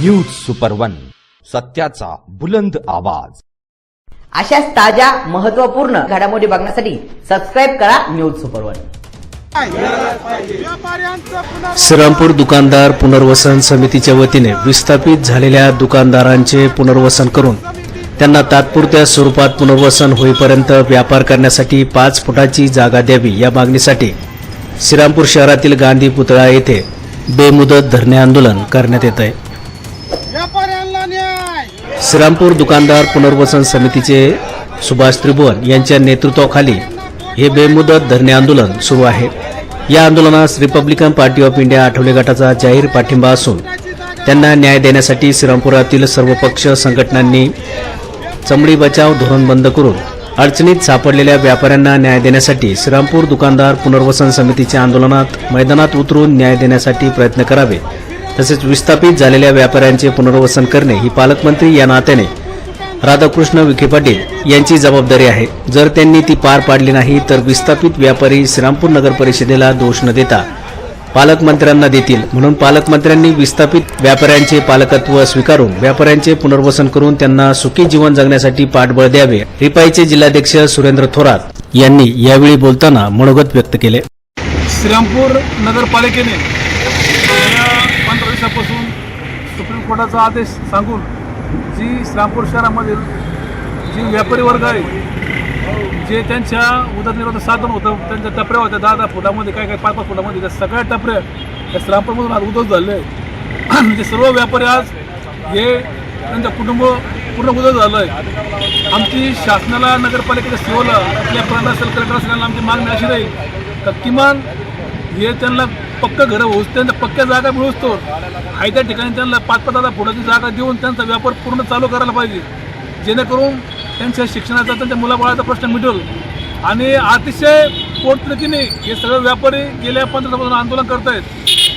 News super one सत्याचा बुलंद आवाज. अशाच ताज्या महत्त्वपूर्ण घडामोडी बघण्यासाठी सबस्क्राईब करा न्यूज सुपर वन श्रीरामपूर दुकानदार पुनर्वसन समितीच्या वतीने विस्थापित झालेल्या दुकानदारांचे पुनर्वसन करून त्यांना तात्पुरत्या स्वरूपात पुनर्वसन होईपर्यंत व्यापार करण्यासाठी पाच फुटाची जागा द्यावी या मागणीसाठी श्रीरामपूर शहरातील गांधी पुतळा येथे बेमुदत धरणे आंदोलन करण्यात येत आहे. श्रीरामपूर दुकानदार पुनर्वसन समितीचे सुभाष त्रिभुवन यांच्या नेतृत्वाखाली हे बेमुदत धरणे आंदोलन सुरू आहे. या आंदोलनास Republican Party of India Athawale गटाचा जाहीर पाठिंबा असून त्यांना न्याय देण्यासाठी श्रीरामपुरातील सर्व पक्ष संघटनांनी चमडी बचाव धोरण बंद करून अडचणीत सापडलेल्या व्यापाऱ्यांना न्याय देण्यासाठी श्रीरामपूर दुकानदार पुनर्वसन समितीच्या आंदोलनात मैदानात उतरून न्याय देण्यासाठी प्रयत्न करावे तसेच विस्थापित झालेल्या व्यापाऱ्यांचे पुनर्वसन करणे ही पालकमंत्री या नात्याने. राधाकृष्ण विखे पाटील यांची जबाबदारी आहे. जर त्यांनी ती पार पाडली नाही तर विस्थापित व्यापारी श्रीरामपूर नगर परिषदेला दोष न देता पालकमंत्र्यांना देतील. म्हणून पालकमंत्र्यांनी विस्थापित व्यापाऱ्यांचे पालकत्व स्वीकारून व्यापाऱ्यांचे पुनर्वसन करून त्यांना सुखी जीवन जगण्यासाठी पाठबळ द्यावे रिपाईचे जिल्हाध्यक्ष सुरेंद्र थोरात यांनी यावेळी बोलताना मनोगत व्यक्त केले. श्रीरामपूर नगरपालिकेने गेल्या पंधरा दिवसापासून सुप्रीम कोर्टाचा आदेश सांगून जी श्रीरामपूर शहरामधील जी व्यापारी वर्ग आहे जे त्यांच्या उदरनिर्वाहाचं साधन होतं त्यांच्या टपऱ्या होत्या दहा दहा फुटामध्ये काय काय पाच पाच फुटामध्ये त्या सगळ्या टपऱ्या त्या श्रामपूरमधून आज उद्ध्वस्त झाले म्हणजे सर्व व्यापारी आज हे त्यांचं कुटुंब पूर्ण उद्ध्वस्त झालं आहे आमची शासनाला नगरपालिकेच्या सेवेला आपल्या प्रांत असेल कलेक्टर असेल आमची मागणी अशी राहील तर किमान हे त्यांना पक्क घरं होऊस त्यांना पक्क्या जागा मिळूस तो. आहे त्या ठिकाणी त्यांना पाच पाच हजार फुटाची जागा देऊन त्यांचा व्यापार पूर्ण चालू करायला पाहिजे. जेणेकरून त्यांच्या शिक्षणाचा त्यांच्या मुलाबाळाचा प्रश्न मिटल. आणि अतिशय पोटतिडकीने हे सगळे व्यापारी गेल्या पंधरा आंदोलन करत आहेत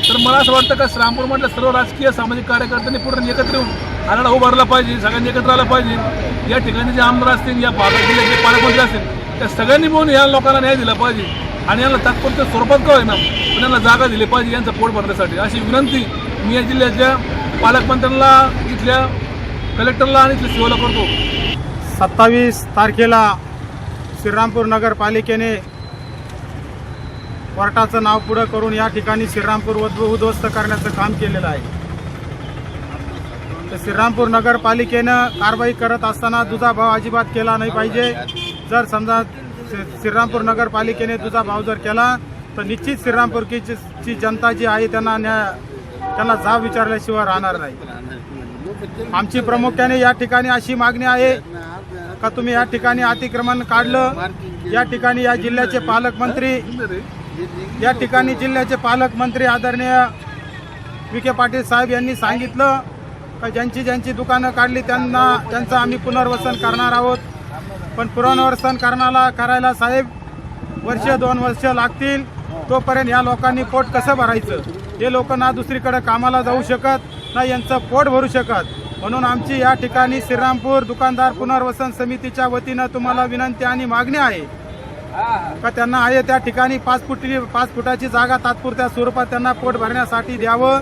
तर मला असं वाटतं का श्रामपूरमधल्या सर्व राजकीय सामाजिक कार्यकर्त्यांनी पूर्ण एकत्र येऊन आराडा उभारला पाहिजे सगळ्यांनी एकत्र आलं पाहिजे. या ठिकाणी जे आमदार असतील या भागातील जे पालकमंत्री असतील त्या सगळ्यांनी मिळून या लोकांना न्याय दिला पाहिजे. आणि यांना तात्पुरत्या स्वरूपात का होईना पण यांना जागा दिली पाहिजे यांचं पोट भरण्यासाठी. अशी विनंती मी या जिल्ह्यातल्या पालकमंत्र्यांना इथल्या कलेक्टरला आणि इथल्या सेवेला करतो. सत्तावीस तारखेला श्रीरामपूर नगरपालिकेने कोर्टाचं नाव पुढं करून या ठिकाणी श्रीरामपूर उद्ध्वस्त करण्याचं काम केलेलं आहे. तर श्रीरामपूर नगरपालिकेनं कारवाई करत असताना दुजाभाव अजिबात केला नाही पाहिजे. जर समजा श्रीरामपूर नगरपालिकेने दुजाभाव जर केला तर निश्चित श्रीरामपूरची जनता जी आहे त्यांना न्याय त्यांना जाब विचारल्याशिवाय राहणार नाही. आमची प्रामुख्याने या ठिकाणी अशी मागणी आहे का तुम्ही या ठिकाणी अतिक्रमण काढलं? या ठिकाणी या जिल्ह्याचे पालकमंत्री या ठिकाणी जिल्ह्याचे पालकमंत्री आदरणीय विखे पाटील साहेब यांनी सांगितलं का ज्यांची ज्यांची दुकानं काढली त्यांना त्यांचं आम्ही पुनर्वसन करणार आहोत. पण पुनर्वसन करण्याला करायला साहेब वर्ष दोन वर्ष लागतील तोपर्यंत या लोकांनी पोट कसं भरायचं? हे लोक ना दुसरीकडे कामाला जाऊ शकत ना यांचं पोट भरू शकत. म्हणून आमची या ठिकाणी श्रीरामपूर दुकानदार पुनर्वसन समितीच्या वतीनं तुम्हाला विनंती आणि मागणी आहे. का त्यांना आहे त्या ठिकाणी पाच फुटी पाच फुटाची जागा तात्पुरत्या स्वरूपात त्यांना पोट भरण्यासाठी द्यावं.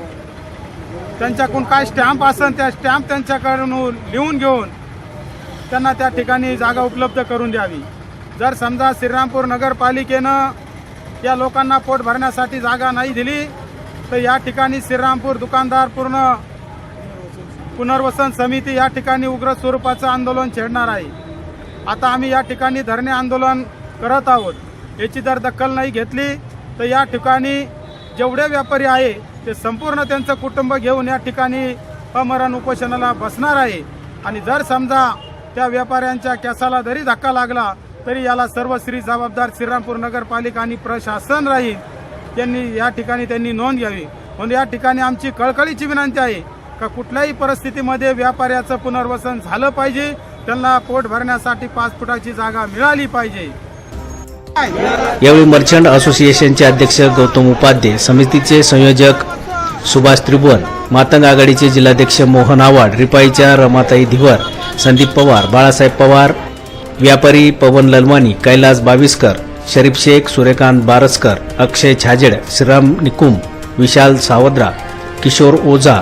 त्यांच्याकडून काय स्टॅम्प असेल त्या स्टॅम्प त्यांच्याकडून लिहून घेऊन त्यांना त्या ठिकाणी जागा उपलब्ध करून द्यावी. जर समजा श्रीरामपूर नगरपालिकेनं या लोकांना पोट भरण्यासाठी जागा नाही दिली तर या ठिकाणी श्रीरामपूर दुकानदार पूर्ण पुनर्वसन समिती या ठिकाणी उग्र स्वरूपाचं आंदोलन छेडणार आहे. आता आम्ही या ठिकाणी धरणे आंदोलन करत आहोत. याची जर दखल नाही घेतली तर या ठिकाणी जेवढे व्यापारी आहे ते संपूर्ण त्यांचं कुटुंब घेऊन या ठिकाणी अमरण उपोषणाला बसणार आहे. आणि जर समजा त्या व्यापाऱ्यांच्या केसाला जरी धक्का लागला तरी याला सर्व श्री जबाबदार श्रीरामपूर नगरपालिका आणि प्रशासन राहील. त्यांनी या ठिकाणी त्यांनी नोंद घ्यावी. म्हणून या ठिकाणी आमची कळकळीची विनंती आहे का कुठल्याही परिस्थितीमध्ये व्यापाऱ्याचं पुनर्वसन झालं पाहिजे त्यांना पोट भरण्यासाठी पाच फुटाची जागा मिळाली पाहिजे. यावेळी मर्चंट असोसिएशनचे अध्यक्ष गौतम उपाध्ये समितीचे संयोजक सुभाष त्रिभुवन मातंग आघाडीचे जिल्हाध्यक्ष मोहन आवाड रिपाईच्या रमाताई धिवर संदीप पवार बाळासाहेब पवार व्यापारी पवन ललवानी कैलास बाविस्कर शरीफ शेख सूर्यकांत बारसकर अक्षय छाजेड श्रीराम निकुम विशाल सावद्रा किशोर ओझा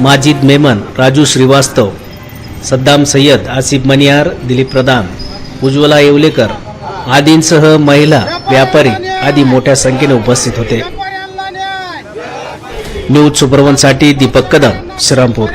माजिद मेमन राजू श्रीवास्तव सद्दाम सय्यद आसिफ मनियार दिलीप प्रधान उज्ज्वला येवलेकर आदींसह महिला व्यापारी आदी मोठ्या संख्येने उपस्थित होते. न्यूज सुपरवनसाठी दीपक कदम श्रीरामपूर.